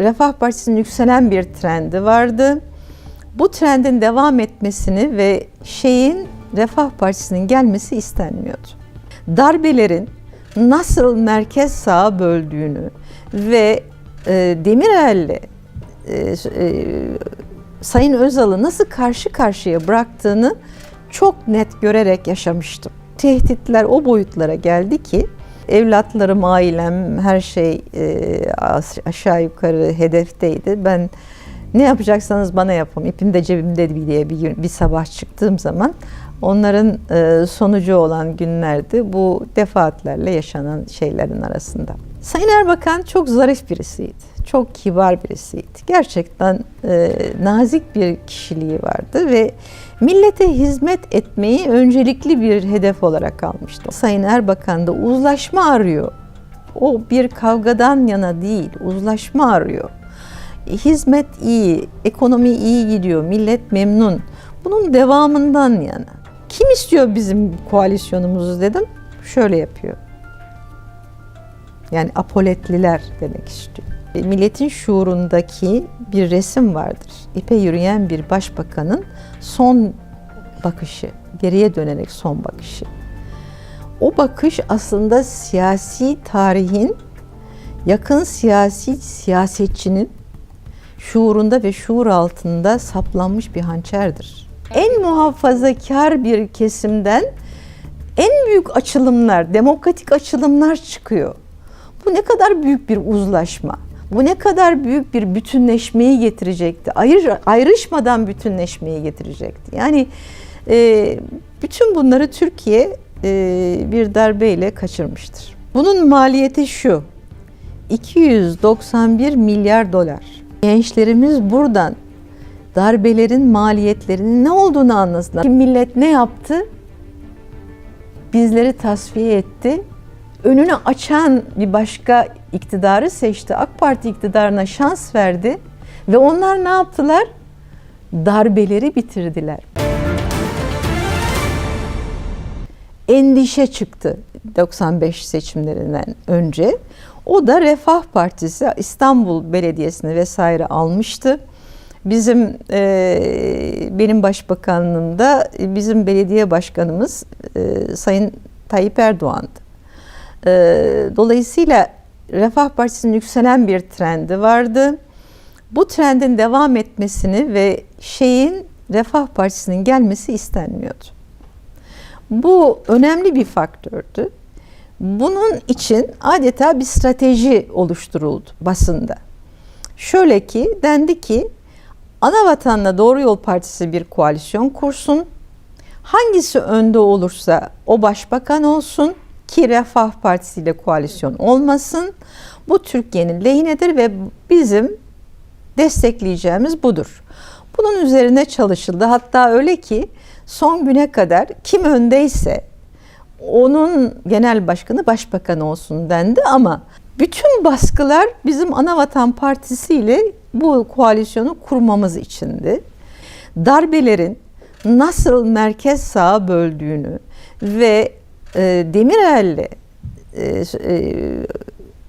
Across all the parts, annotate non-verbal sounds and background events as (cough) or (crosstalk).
Refah Partisi'nin yükselen bir trendi vardı. Bu trendin devam etmesini ve şeyin Refah Partisi'nin gelmesi istenmiyordu. Darbelerin nasıl merkez sağa böldüğünü ve e, Demirel'le e, e, Sayın Özal'ı nasıl karşı karşıya bıraktığını çok net görerek yaşamıştım. Tehditler o boyutlara geldi ki evlatlarım, ailem, her şey e, aşağı yukarı hedefteydi. Ben ne yapacaksanız bana yapın, ipim de cebimde diye bir, bir sabah çıktığım zaman onların e, sonucu olan günlerdi bu defaatlerle yaşanan şeylerin arasında. Sayın Erbakan çok zarif birisiydi. Çok kibar birisiydi. Gerçekten e, nazik bir kişiliği vardı ve millete hizmet etmeyi öncelikli bir hedef olarak almıştı. Sayın Erbakan da uzlaşma arıyor. O bir kavgadan yana değil, uzlaşma arıyor. Hizmet iyi, ekonomi iyi gidiyor, millet memnun. Bunun devamından yana. Kim istiyor bizim koalisyonumuzu dedim. Şöyle yapıyor. Yani apoletliler demek istiyor. Milletin şuurundaki bir resim vardır. İpe yürüyen bir başbakanın son bakışı, geriye dönerek son bakışı. O bakış aslında siyasi tarihin yakın siyasi siyasetçinin şuurunda ve şuur altında saplanmış bir hançerdir. En muhafazakar bir kesimden en büyük açılımlar, demokratik açılımlar çıkıyor. Bu ne kadar büyük bir uzlaşma. Bu ne kadar büyük bir bütünleşmeyi getirecekti. Ayrı, ayrışmadan bütünleşmeyi getirecekti. Yani e, bütün bunları Türkiye e, bir darbeyle kaçırmıştır. Bunun maliyeti şu. 291 milyar dolar. Gençlerimiz buradan darbelerin maliyetlerinin ne olduğunu anlasınlar. Millet ne yaptı? Bizleri tasfiye etti. Önünü açan bir başka iktidarı seçti. AK Parti iktidarına şans verdi ve onlar ne yaptılar? Darbeleri bitirdiler. Endişe çıktı 95 seçimlerinden önce. O da Refah Partisi İstanbul Belediyesi'ni vesaire almıştı. Bizim e, benim başbakanlığımda bizim belediye başkanımız e, Sayın Tayyip Erdoğan'dı. E, dolayısıyla Refah Partisi'nin yükselen bir trendi vardı. Bu trendin devam etmesini ve şeyin Refah Partisi'nin gelmesi istenmiyordu. Bu önemli bir faktördü. Bunun için adeta bir strateji oluşturuldu basında. Şöyle ki dendi ki ana vatanla Doğru Yol Partisi bir koalisyon kursun. Hangisi önde olursa o başbakan olsun ki Refah Partisi ile koalisyon olmasın. Bu Türkiye'nin lehinedir ve bizim destekleyeceğimiz budur. Bunun üzerine çalışıldı. Hatta öyle ki son güne kadar kim öndeyse onun genel başkanı başbakan olsun dendi ama bütün baskılar bizim Anavatan Partisi ile bu koalisyonu kurmamız içindi. Darbelerin nasıl merkez sağa böldüğünü ve e, Demirel'le e, e,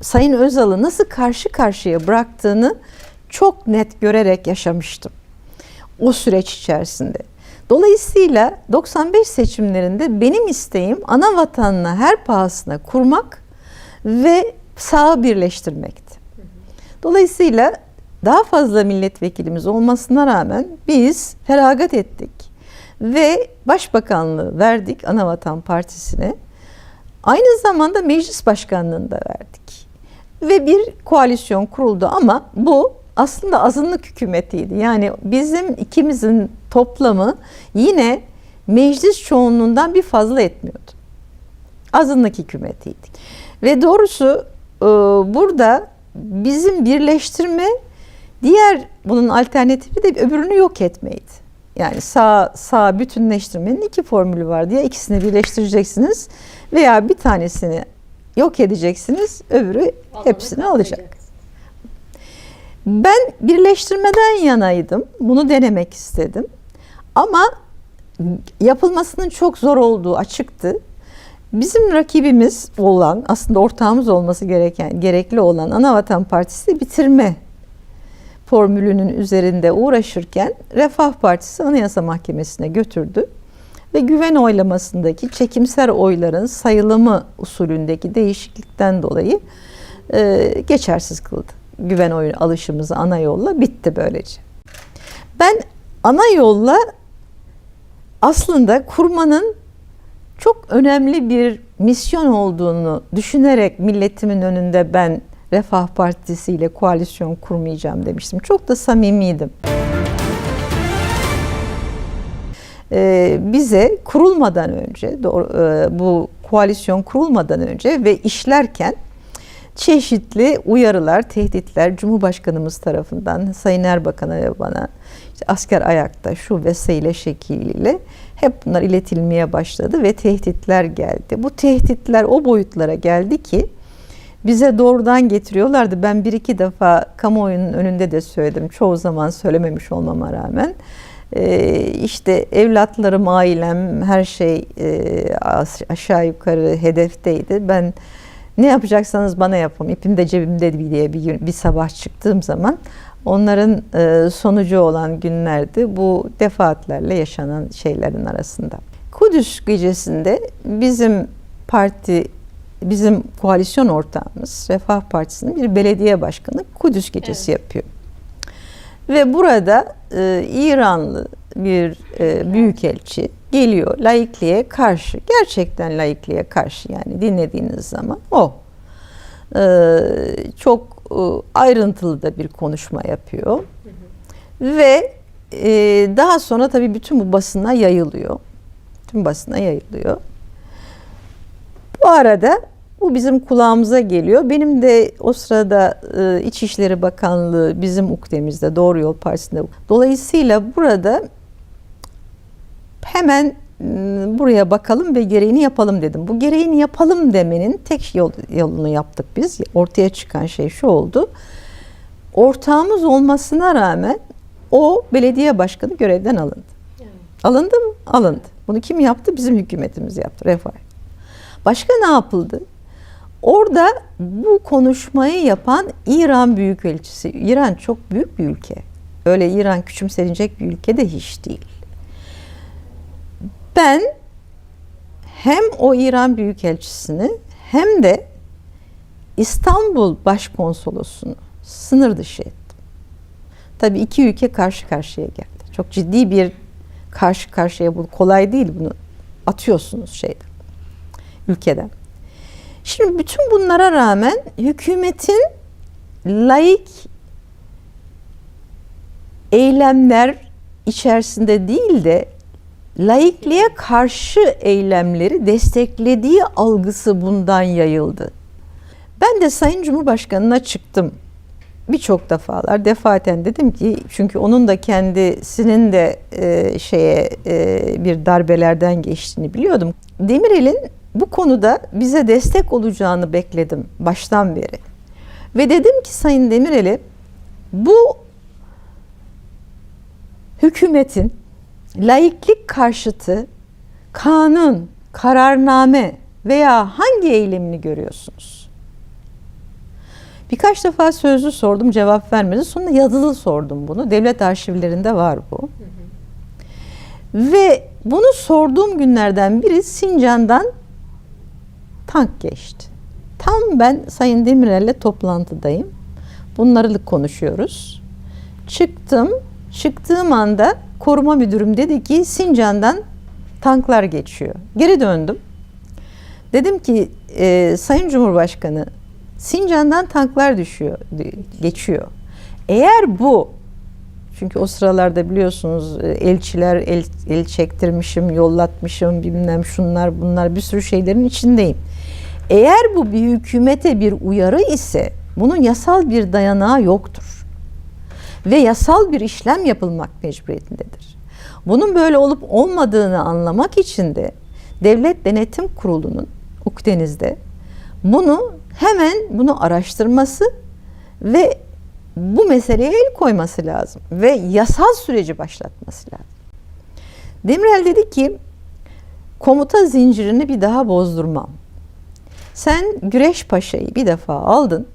Sayın Özal'ı nasıl karşı karşıya bıraktığını çok net görerek yaşamıştım o süreç içerisinde. Dolayısıyla 95 seçimlerinde benim isteğim ana vatanına her pahasına kurmak ve sağı birleştirmekti. Dolayısıyla daha fazla milletvekilimiz olmasına rağmen biz feragat ettik ve başbakanlığı verdik Anavatan Partisi'ne. Aynı zamanda meclis başkanlığını da verdik. Ve bir koalisyon kuruldu ama bu aslında azınlık hükümetiydi. Yani bizim ikimizin toplamı yine meclis çoğunluğundan bir fazla etmiyordu. Azınlık hükümetiydik. Ve doğrusu e, burada bizim birleştirme diğer bunun alternatifi de öbürünü yok etmeydi. Yani sağ sağ bütünleştirmenin iki formülü var diye ikisini birleştireceksiniz veya bir tanesini yok edeceksiniz, öbürü hepsini alacak. Ben birleştirmeden yanaydım. Bunu denemek istedim. Ama yapılmasının çok zor olduğu açıktı. Bizim rakibimiz olan, aslında ortağımız olması gereken, gerekli olan Anavatan Partisi bitirme formülünün üzerinde uğraşırken Refah Partisi Anayasa Mahkemesi'ne götürdü ve güven oylamasındaki çekimser oyların sayılımı usulündeki değişiklikten dolayı e, geçersiz kıldı. Güven oyu alışımızı ana yolla bitti böylece. Ben ana yolla aslında kurmanın çok önemli bir misyon olduğunu düşünerek milletimin önünde ben Refah Partisi ile koalisyon kurmayacağım demiştim. Çok da samimiydim. Ee, bize kurulmadan önce, bu koalisyon kurulmadan önce ve işlerken çeşitli uyarılar, tehditler Cumhurbaşkanımız tarafından Sayın Erbakan'a ve bana işte asker ayakta şu vesaire şekliyle hep bunlar iletilmeye başladı ve tehditler geldi. Bu tehditler o boyutlara geldi ki bize doğrudan getiriyorlardı. Ben bir iki defa kamuoyunun önünde de söyledim. Çoğu zaman söylememiş olmama rağmen. Ee, işte evlatlarım, ailem her şey e, aşağı yukarı hedefteydi. Ben ne yapacaksanız bana yapın. İpim de cebimde diye bir, bir sabah çıktığım zaman onların e, sonucu olan günlerdi bu defaatlerle yaşanan şeylerin arasında. Kudüs gecesinde bizim parti bizim koalisyon ortağımız Refah Partisi'nin bir belediye başkanı Kudüs gecesi evet. yapıyor. Ve burada e, İranlı bir e, büyükelçi geliyor laikliğe karşı. Gerçekten laikliğe karşı yani dinlediğiniz zaman o. E, çok e, ayrıntılı da bir konuşma yapıyor. Hı hı. Ve e, daha sonra tabii bütün bu basına yayılıyor. Tüm basına yayılıyor. Bu arada bu bizim kulağımıza geliyor. Benim de o sırada e, İçişleri Bakanlığı bizim ukdemizde Doğru Yol Partisi'nde. Dolayısıyla burada hemen ıı, buraya bakalım ve gereğini yapalım dedim. Bu gereğini yapalım demenin tek yol, yolunu yaptık biz. Ortaya çıkan şey şu oldu. Ortağımız olmasına rağmen o belediye başkanı görevden alındı. Alındı mı? Alındı. Bunu kim yaptı? Bizim hükümetimiz yaptı. Refah. Başka ne yapıldı? Orada bu konuşmayı yapan İran Büyükelçisi. İran çok büyük bir ülke. Öyle İran küçümsenecek bir ülke de hiç değil. Ben hem o İran Büyükelçisini hem de İstanbul Başkonsolosunu sınır dışı ettim. Tabii iki ülke karşı karşıya geldi. Çok ciddi bir karşı karşıya bu kolay değil bunu atıyorsunuz şeyden ülkeden. Şimdi bütün bunlara rağmen hükümetin laik eylemler içerisinde değil de laikliğe karşı eylemleri desteklediği algısı bundan yayıldı. Ben de Sayın Cumhurbaşkanı'na çıktım birçok defalar defaten dedim ki çünkü onun da kendisinin de e, şeye e, bir darbelerden geçtiğini biliyordum. Demirel'in bu konuda bize destek olacağını bekledim baştan beri. Ve dedim ki Sayın Demirel'e bu hükümetin laiklik karşıtı kanun, kararname veya hangi eylemini görüyorsunuz? Birkaç defa sözlü sordum cevap vermedi. Sonra yazılı sordum bunu. Devlet arşivlerinde var bu. Hı hı. Ve bunu sorduğum günlerden biri Sincan'dan tank geçti. Tam ben Sayın Demirel'le toplantıdayım. Bunları konuşuyoruz. Çıktım. Çıktığım anda koruma müdürüm dedi ki Sincan'dan tanklar geçiyor. Geri döndüm. Dedim ki e, Sayın Cumhurbaşkanı Sincan'dan tanklar düşüyor, geçiyor. Eğer bu çünkü o sıralarda biliyorsunuz e, elçiler el, el çektirmişim, yollatmışım, bilmem şunlar bunlar bir sürü şeylerin içindeyim. Eğer bu bir hükümete bir uyarı ise bunun yasal bir dayanağı yoktur. Ve yasal bir işlem yapılmak mecburiyetindedir. Bunun böyle olup olmadığını anlamak için de Devlet Denetim Kurulu'nun Ukdeniz'de bunu hemen bunu araştırması ve bu meseleye el koyması lazım ve yasal süreci başlatması lazım. Demirel dedi ki komuta zincirini bir daha bozdurmam. Sen Güreş Paşa'yı bir defa aldın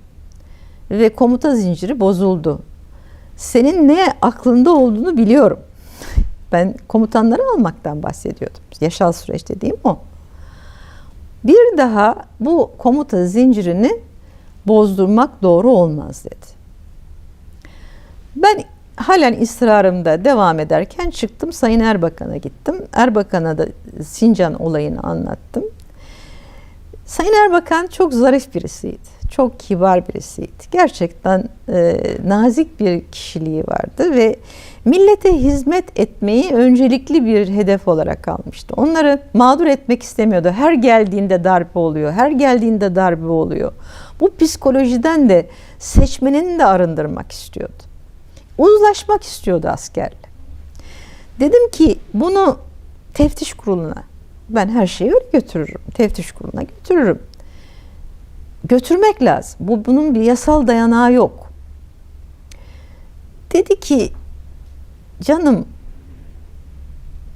ve komuta zinciri bozuldu. senin ne aklında olduğunu biliyorum. (laughs) Ben komutanları almaktan bahsediyordum. Yaşal süreç dediğim o. Bir daha bu komuta zincirini bozdurmak doğru olmaz dedi. Ben halen ısrarımda devam ederken çıktım Sayın Erbakan'a gittim. Erbakan'a da Sincan olayını anlattım. Sayın Erbakan çok zarif birisiydi. Çok kibar birisiydi. Gerçekten e, nazik bir kişiliği vardı ve millete hizmet etmeyi öncelikli bir hedef olarak almıştı. Onları mağdur etmek istemiyordu. Her geldiğinde darbe oluyor. Her geldiğinde darbe oluyor. Bu psikolojiden de seçmenini de arındırmak istiyordu. Uzlaşmak istiyordu askerle. Dedim ki bunu teftiş kuruluna ben her şeyi öyle götürürüm. Teftiş kuruluna götürürüm. Götürmek lazım. Bu bunun bir yasal dayanağı yok. Dedi ki canım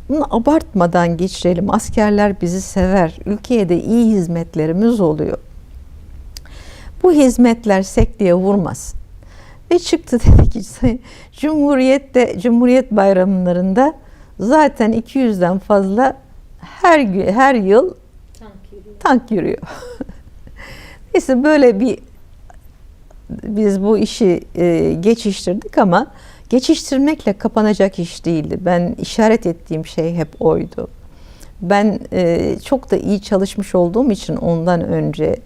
bunu abartmadan geçirelim. Askerler bizi sever. Ülkeye de iyi hizmetlerimiz oluyor. Bu hizmetler sekteye vurmasın. Ve çıktı (laughs) dedi ki Cumhuriyet'te Cumhuriyet bayramlarında zaten 200'den fazla her her yıl Tank yürüyor. tank yürüyor. (laughs) Neyse böyle bir biz bu işi e, geçiştirdik ama geçiştirmekle kapanacak iş değildi. Ben işaret ettiğim şey hep oydu. Ben e, çok da iyi çalışmış olduğum için ondan önce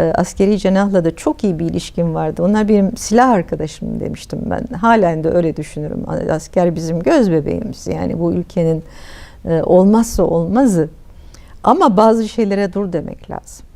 e, askeri cenahla da çok iyi bir ilişkim vardı. Onlar benim silah arkadaşım demiştim ben. Halen de öyle düşünürüm. Asker bizim göz bebeğimiz. Yani bu ülkenin olmazsa olmazı. Ama bazı şeylere dur demek lazım.